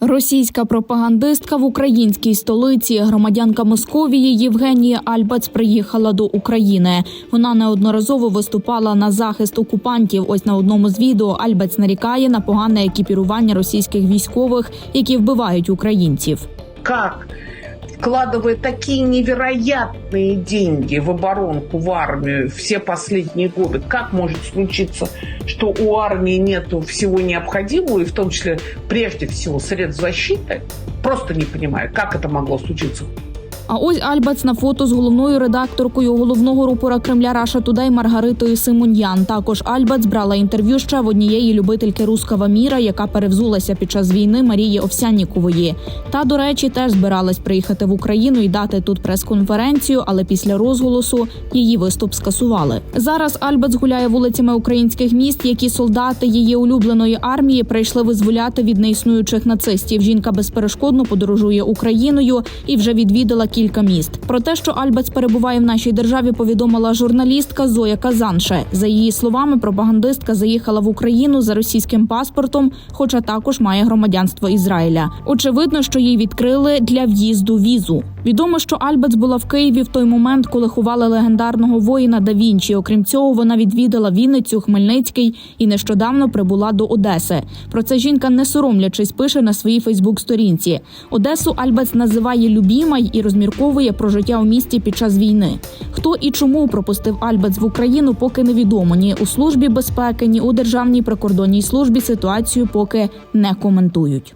Російська пропагандистка в українській столиці, громадянка Московії Євгенія Альбац приїхала до України. Вона неодноразово виступала на захист окупантів. Ось на одному з відео Альбац нарікає на погане екіпірування російських військових, які вбивають українців. как вкладывая такие невероятные деньги в оборонку, в армию все последние годы, как может случиться, что у армии нету всего необходимого, и в том числе, прежде всего, средств защиты? Просто не понимаю, как это могло случиться. А ось Альбац на фото з головною редакторкою головного рупора Кремля Раша Тудей Маргаритою Симоньян. Також Альбац брала інтерв'ю ще в однієї любительки рускава міра, яка перевзулася під час війни Марії Овсяннікової. Та, до речі, теж збиралась приїхати в Україну і дати тут прес-конференцію, але після розголосу її виступ скасували. Зараз Альбац гуляє вулицями українських міст, які солдати її улюбленої армії прийшли визволяти від неіснуючих нацистів. Жінка безперешкодно подорожує Україною і вже відвідала кілька міст. Про те, що Альбац перебуває в нашій державі, повідомила журналістка Зоя Казанше. За її словами, пропагандистка заїхала в Україну за російським паспортом, хоча також має громадянство Ізраїля. Очевидно, що їй відкрили для в'їзду візу. Відомо, що Альбац була в Києві в той момент, коли ховали легендарного воїна да Вінчі. Окрім цього, вона відвідала Вінницю, Хмельницький і нещодавно прибула до Одеси. Про це жінка, не соромлячись, пише на своїй Фейсбук-сторінці. Одесу Альбац називає любімай і розмірковує про життя у місті під час війни. Хто і чому пропустив Альбац в Україну, поки невідомо. Ні у службі безпеки, ні у державній прикордонній службі ситуацію поки не коментують.